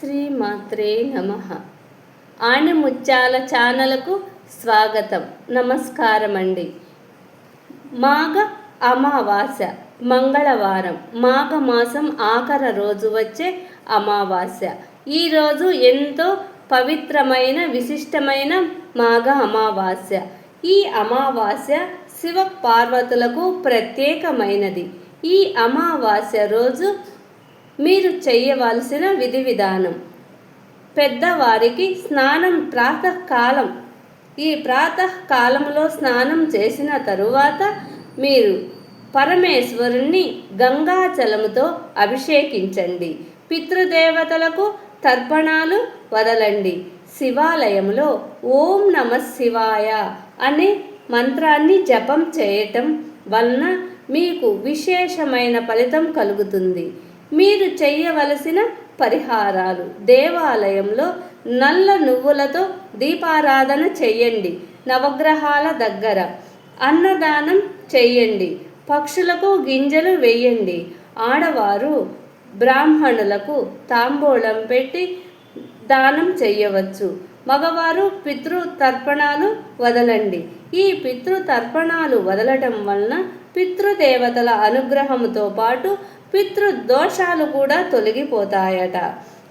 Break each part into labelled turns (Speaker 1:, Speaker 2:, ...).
Speaker 1: శ్రీమాత్రే నమ. ఆణిముత్యాల ఛానలకు స్వాగతం. నమస్కారం అండి మాఘ అమావాస్య మంగళవారం మాఘ మాసం ఆఖర రోజు వచ్చే అమావాస్య. ఈరోజు ఎంతో పవిత్రమైన విశిష్టమైన మాఘ అమావాస్య. ఈ అమావాస్య శివ పార్వతులకు ప్రత్యేకమైనది. ఈ అమావాస్య రోజు మీరు చేయవలసిన విధి విధానం. పెద్దవారికి స్నానం ప్రాతకాలం. ఈ ప్రాతకాలంలో స్నానం చేసిన తరువాత మీరు పరమేశ్వరుణ్ణి గంగాజలముతో అభిషేకించండి. పితృదేవతలకు తర్పణాలు వదలండి. శివాలయంలో ఓం నమ శివాయ అనే మంత్రాన్ని జపం చేయటం వలన మీకు విశేషమైన ఫలితం కలుగుతుంది. మీరు చేయవలసిన పరిహారాలు. దేవాలయంలో నల్ల నువ్వులతో దీపారాధన చెయ్యండి. నవగ్రహాల దగ్గర అన్నదానం చెయ్యండి. పక్షులకు గింజలు వేయండి. ఆడవారు బ్రాహ్మణులకు తాంబూలం పెట్టి దానం చెయ్యవచ్చు. మగవారు పితృ తర్పణాలు వదలండి. ఈ పితృ తర్పణాలు వదలటం వలన పితృదేవతల అనుగ్రహంతో పాటు పితృదోషాలు కూడా తొలగిపోతాయట.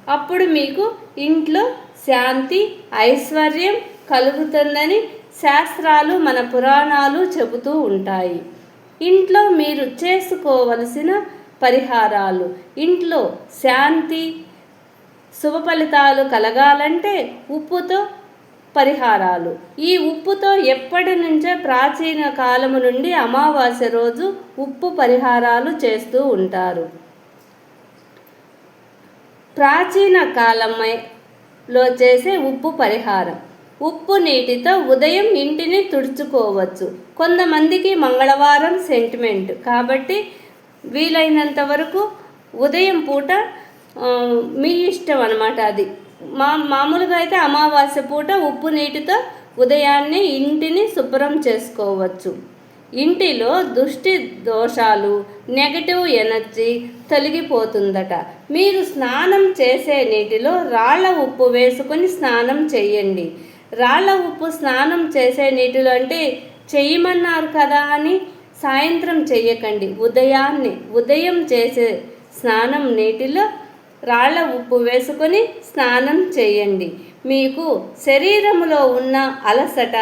Speaker 1: అప్పుడు మీకు ఇంట్లో శాంతి ఐశ్వర్యం కలుగుతుందని శాస్త్రాలు మన పురాణాలు చెబుతూ ఉంటాయి. ఇంట్లో మీరు చేసుకోవలసిన పరిహారాలు. ఇంట్లో శాంతి శుభ ఫలితాలు కలగాలంటే ఉప్పుతో పరిహారాలు. ఈ ఉప్పుతో ఎప్పటి నుంచే ప్రాచీన కాలము నుండి అమావాస్య రోజు ఉప్పు పరిహారాలు చేస్తూ ఉంటారు. ప్రాచీన కాలంలో చేసే ఉప్పు పరిహారం. ఉప్పు నీటితో ఉదయం ఇంటిని తుడుచుకోవచ్చు. కొంతమందికి మంగళవారం సెంటిమెంట్. కాబట్టి వీలైనంత వరకు ఉదయం పూట మీ ఇష్టం అనమాట అది. మా మామూలుగా అయితే అమావాస్య పూట ఉప్పు నీటితో ఉదయాన్నే ఇంటిని శుభ్రం చేసుకోవచ్చు. ఇంటిలో దుష్టి దోషాలు నెగటివ్ ఎనర్జీ తొలగిపోతుందట. మీరు స్నానం చేసే నీటిలో రాళ్ళ ఉప్పు వేసుకొని స్నానం చేయండి. రాళ్ళ ఉప్పు స్నానం చేసే నీటిలో అంటే చేయమన్నారు కదా అని సాయంత్రం చెయ్యకండి ఉదయాన్నే ఉదయం చేసే స్నానం నీటిలో రాళ్ళ ఉప్పు వేసుకొని స్నానం చేయండి. మీకు శరీరములో ఉన్న అలసట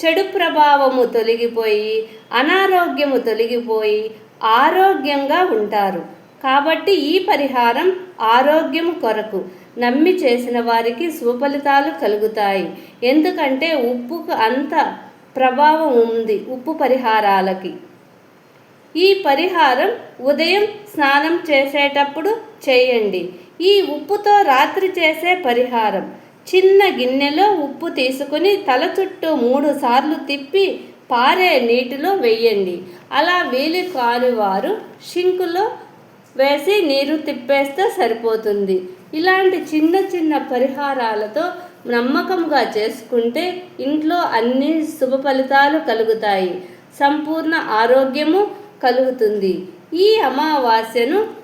Speaker 1: చెడు ప్రభావము తొలగిపోయి అనారోగ్యము తొలగిపోయి ఆరోగ్యంగా ఉంటారు. కాబట్టి ఈ పరిహారం ఆరోగ్యం కొరకు. నమ్మి చేసిన వారికి సుఫలితాలు కలుగుతాయి. ఎందుకంటే ఉప్పుకు అంత ప్రభావం ఉంది ఉప్పు పరిహారాలకి. ఈ పరిహారం ఉదయం స్నానం చేసేటప్పుడు చేయండి. ఈ ఉప్పుతో రాత్రి చేసే పరిహారం. చిన్న గిన్నెలో ఉప్పు తీసుకుని తల చుట్టూ మూడు సార్లు తిప్పి పారే నీటిలో వేయండి. అలా వీలు కాని వారు షింకులో వేసి నీరు తిప్పేస్తే సరిపోతుంది. ఇలాంటి చిన్న చిన్న పరిహారాలతో నమ్మకంగా చేసుకుంటే ఇంట్లో అన్ని శుభ ఫలితాలు కలుగుతాయి. సంపూర్ణ ఆరోగ్యము కలుగుతుంది. ఈ అమావాస్యను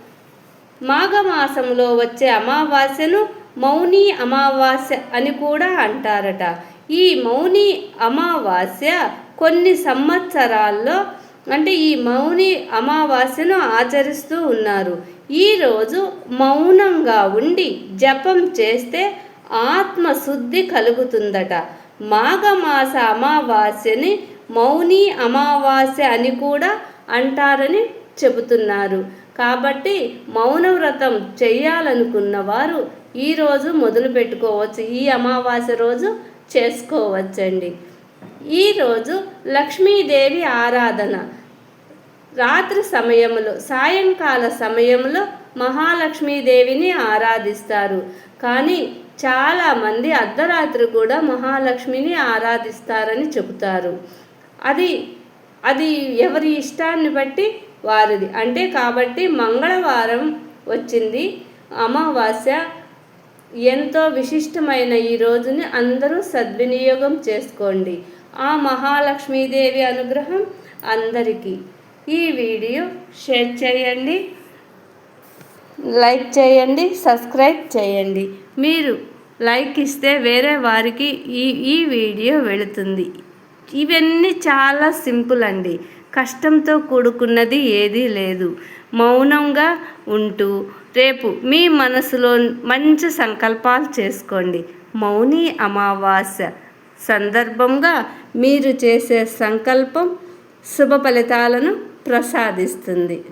Speaker 1: మాఘమాసంలో వచ్చే అమావాస్యను మౌని అమావాస్య అని కూడా అంటారట. ఈ మౌని అమావాస్య కొన్ని సంవత్సరాల్లో అంటే ఈ మౌని అమావాస్యను ఆచరిస్తూ ఉన్నారు. ఈరోజు మౌనంగా ఉండి జపం చేస్తే ఆత్మశుద్ధి కలుగుతుందట. మాఘమాస అమావాస్యని మౌని అమావాస్య అని కూడా అంటారని చెబుతున్నారు. కాబట్టి మౌన వ్రతం చేయాలనుకున్న వారు ఈరోజు మొదలు పెట్టుకోవచ్చు. ఈ అమావాస్య రోజు చేసుకోవచ్చండి. ఈరోజు లక్ష్మీదేవి ఆరాధన. రాత్రి సమయంలో సాయంకాల సమయంలో మహాలక్ష్మీదేవిని ఆరాధిస్తారు. కానీ చాలామంది అర్ధరాత్రి కూడా మహాలక్ష్మిని ఆరాధిస్తారని చెబుతారు. అది అది ఎవరి ఇష్టాన్ని బట్టి వారిది. అంటే కాబట్టి మంగళవారం వచ్చింది అమావాస్య. ఎంతో విశిష్టమైన ఈ రోజుని అందరూ సద్వినియోగం చేసుకోండి. ఆ మహాలక్ష్మీదేవి అనుగ్రహం అందరికీ. ఈ వీడియో షేర్ చేయండి లైక్ చేయండి సబ్స్క్రైబ్ చేయండి. మీరు లైక్ ఇస్తే వేరే వారికి ఈ ఈ వీడియో వెళుతుంది. ఇవన్నీ చాలా సింపుల్ అండి. కష్టంతో కూడుకున్నది ఏదీ లేదు. మౌనంగా ఉంటూ రేపు మీ మనసులో మంచి సంకల్పాలు చేసుకోండి. మౌని అమావాస్య సందర్భంగా మీరు చేసే సంకల్పం శుభ ఫలితాలను ప్రసాదిస్తుంది.